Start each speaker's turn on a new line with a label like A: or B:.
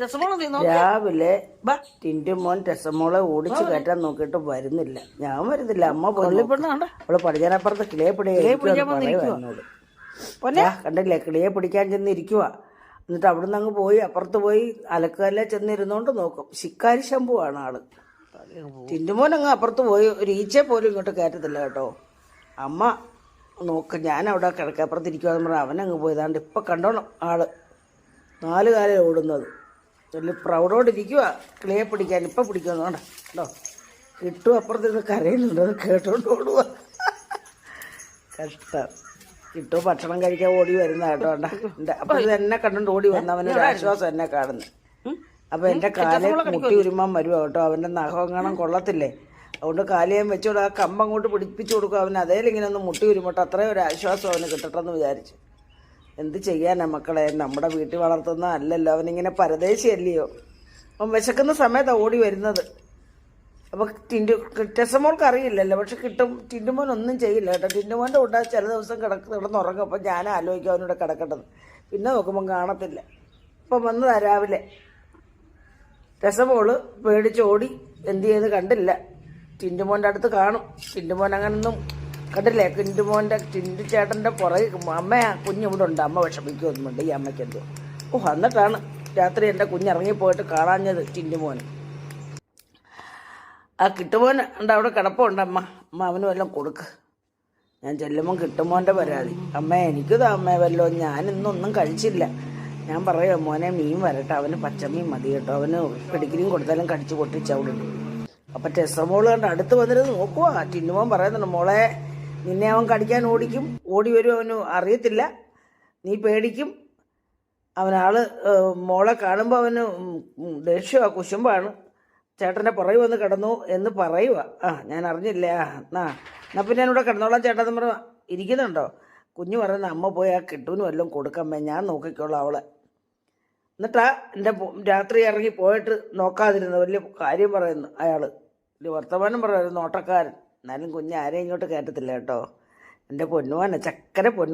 A: രസമോളം
B: രാവിലെ
A: ടിന്റു
B: ടിന്റുമോൻ രസമോളെ ഓടിച്ചു കയറ്റാൻ നോക്കിയിട്ട് വരുന്നില്ല. ഞാൻ വരുന്നില്ല. അമ്മ പോയി നോക്കും.
A: പെണ്ണ് കണ്ട?
B: അവൾ പടിഞ്ഞാനപ്പുറത്ത് കിളിയെ
A: പിടിക്കാൻ വന്നിരിക്കുവാ.
B: കണ്ടില്ലേ? കിളിയെ പിടിക്കാൻ ചെന്ന് ഇരിക്കുക എന്നിട്ട് അവിടുന്ന് അങ്ങ് പോയി അപ്പുറത്ത് പോയി അലക്കല്ലേ ചെന്നിരുന്നോണ്ട് നോക്കും. ശിക്കാരി ശംഭുവാണ് ആൾ. ടിന്റുമോൻ അങ്ങ് അപ്പുറത്ത് പോയി. ഒരു ഈച്ച പോലും ഇങ്ങോട്ട് കയറ്റത്തില്ല കേട്ടോ. അമ്മ നോക്ക് ഞാൻ അവിടെ കിടക്കപ്പുറത്ത് ഇരിക്കുവാന്ന് പറഞ്ഞാൽ അവനങ്ങ് പോയതാണ്ട് ഇപ്പൊ കണ്ടോണം ആൾ. നാല് കാലം ഓടുന്നത്. വലിയ പ്രൗഡോട് ഇരിക്കുക ക്ലേ പിടിക്കാൻ ഇപ്പം പിടിക്കുമെന്ന് വേണ്ട കേട്ടോ കിട്ടും അപ്പുറത്തിരുന്ന് അത് കേട്ടോണ്ട് ഓടുക കഷ്ടം. കിട്ടും ഭക്ഷണം കഴിക്കാൻ ഓടി വരുന്ന കേട്ടോ. ഉണ്ട്. അപ്പം ഇത് എന്നെ കണ്ടോണ്ട് ഓടി വന്ന അവനൊരു ആശ്വാസം എന്നെ കാണുന്നു. അപ്പൊ എന്റെ കാൽ മുട്ടി ഉരുമാൻ വരുവാ കേട്ടോ. അവന്റെ നഖം കാണാൻ കൊള്ളത്തില്ലേ? അതുകൊണ്ട് കാലിയം വെച്ചോട് ആ കമ്പം അങ്ങോട്ട് പിടിപ്പിച്ചു കൊടുക്കും അവൻ അതേലിങ്ങനെ ഒന്ന് മുട്ടി ഉരുമട്ടോ. അത്രയും ഒരു ആശ്വാസം അവന് കിട്ടട്ടെന്ന് വിചാരിച്ചു. എന്ത് ചെയ്യാനാ മക്കളെ? നമ്മുടെ വീട്ടിൽ വളർത്തുന്ന അല്ലല്ലോ. അവനിങ്ങനെ പരദേശിയല്ലയോ? അവൻ വിശക്കുന്ന സമയത്ത് ഓടി വരുന്നത്. അപ്പോൾ ടിൻഡു ടെസമോൾക്ക് അറിയില്ലല്ലോ പക്ഷെ കിട്ടും. ടിൻഡുമോൻ ഒന്നും ചെയ്യില്ല കേട്ടോ. ടിൻഡുമോന്റെ കൂടെ ചില ദിവസം കിടക്ക് കിടന്നുറങ്ങും. അപ്പം ഞാൻ ആലോചിക്കും അവനോട് കിടക്കേണ്ടത്. പിന്നെ നോക്കുമ്പോൾ കാണത്തില്ല. ഇപ്പം വന്നതാ രാവിലെ. രസമോൾ പേടിച്ചോടി എന്ത് ചെയ്ത് കണ്ടില്ല. ടിൻഡുമോന്റെ അടുത്ത് കാണും. ടിൻഡുമോൻ അങ്ങനൊന്നും കണ്ടില്ലേ? ടിൻഡുമോന്റെ ടിൻഡു ചേട്ടന്റെ പുറകെ അമ്മ കുഞ്ഞിവിടെ ഉണ്ട്. അമ്മ വിഷമിക്കുന്നുണ്ട്. ഈ അമ്മയ്ക്ക് എന്തോ. ഓ എന്നിട്ടാണ് രാത്രി എന്റെ കുഞ്ഞിറങ്ങിപ്പോയിട്ട് കാണാഞ്ഞത് ടിൻഡുമോൻ ആ കിട്ടുമോൻ ഉണ്ട് അവിടെ കിടപ്പുണ്ട് അമ്മ? അമ്മ അവന് വല്ലതും കൊടുക്ക്. ഞാൻ ചെല്ലുമ്പോൾ കിട്ടുമോന്റെ പരാതി. അമ്മ എനിക്ക് താ അമ്മ വല്ലോ ഞാൻ ഇന്നൊന്നും കഴിച്ചില്ല. ഞാൻ പറയാം മോനെ മീൻ വരട്ടെ. അവന് പച്ചമീൻ മതി കേട്ടോ. അവന് പിടിക്കലും കൊടുത്താലും കടിച്ചു പൊട്ടിച്ചവിടുണ്ട് അപ്പം ടെസ്റ്റർ മോൾ കണ്ട് അടുത്ത് വന്നിരുന്ന് നോക്കുവാ. ടിന്നുമോൻ പറയുന്നുണ്ട് മോളെ നിന്നെ അവൻ കടിക്കാൻ ഓടിക്കും. ഓടി വരും അവന് അറിയത്തില്ല. നീ പേടിക്കും. അവനാൾ മോളെ കാണുമ്പോൾ അവന് ദേഷ്യമാണ് കുശുമ്പാണ്. ചേട്ടന്റെ പുറകെ വന്ന് കിടന്നു എന്ന് പറയുക. ആ ഞാൻ അറിഞ്ഞില്ല? ആ എന്നാ എന്നാ പിന്നെ ഞാനിവിടെ കിടന്നോളാം ചേട്ടാ എന്ന് പറഞ്ഞ ഇരിക്കുന്നുണ്ടോ? കുഞ്ഞു പറയുന്ന അമ്മ പോയി ആ കിട്ടൂന് വല്ലതും കൊടുക്കമ്മേ ഞാൻ നോക്കിക്കോളാം അവളെ. എന്നിട്ടാ എന്റെ രാത്രി ഇറങ്ങി പോയിട്ട് നോക്കാതിരുന്നു വലിയ കാര്യം പറയുന്നു അയാൾ വലിയ വർത്തമാനം പറയുന്നു നോട്ടക്കാരൻ എന്നാലും കുഞ്ഞ് ആരെയും ഇങ്ങോട്ട് കയറ്റത്തില്ല കേട്ടോ. എന്റെ പൊന്നുവാന ചക്കര പൊന്നു